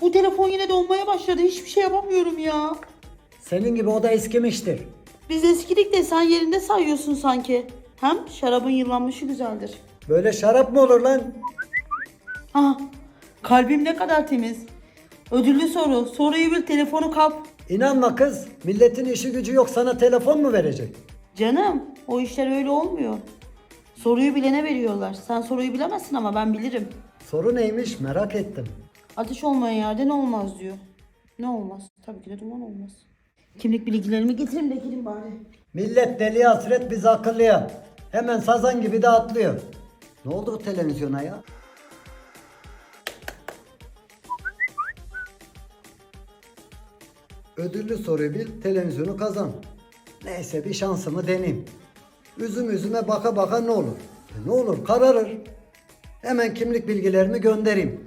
Bu telefon yine donmaya başladı. Hiçbir şey yapamıyorum ya. Senin gibi o da eskimiştir. Biz eskidik de sen yerinde sayıyorsun sanki. Hem şarabın yıllanmışı güzeldir. Böyle şarap mı olur lan? Ha, kalbim ne kadar temiz. Ödüllü soru. Soruyu bil, telefonu kap. İnanma kız. Milletin işi gücü yok sana telefon mu verecek? Canım, o işler öyle olmuyor. Soruyu bilene veriyorlar. Sen soruyu bilemezsin ama ben bilirim. Soru neymiş merak ettim. Ateş olmayan yerde ne olmaz diyor. Ne olmaz? Tabii ki de duman olmaz. Kimlik bilgilerimi getireyim de gelin bari. Millet deli hasret biz akıllıya. Hemen sazan gibi de atlıyor. Ne oldu bu televizyona ya? Ödüllü soruyu bil, televizyonu kazan. Neyse bir şansımı deneyeyim. Üzüm üzüme baka baka ne olur? E, ne olur kararır. Hemen kimlik bilgilerimi göndereyim.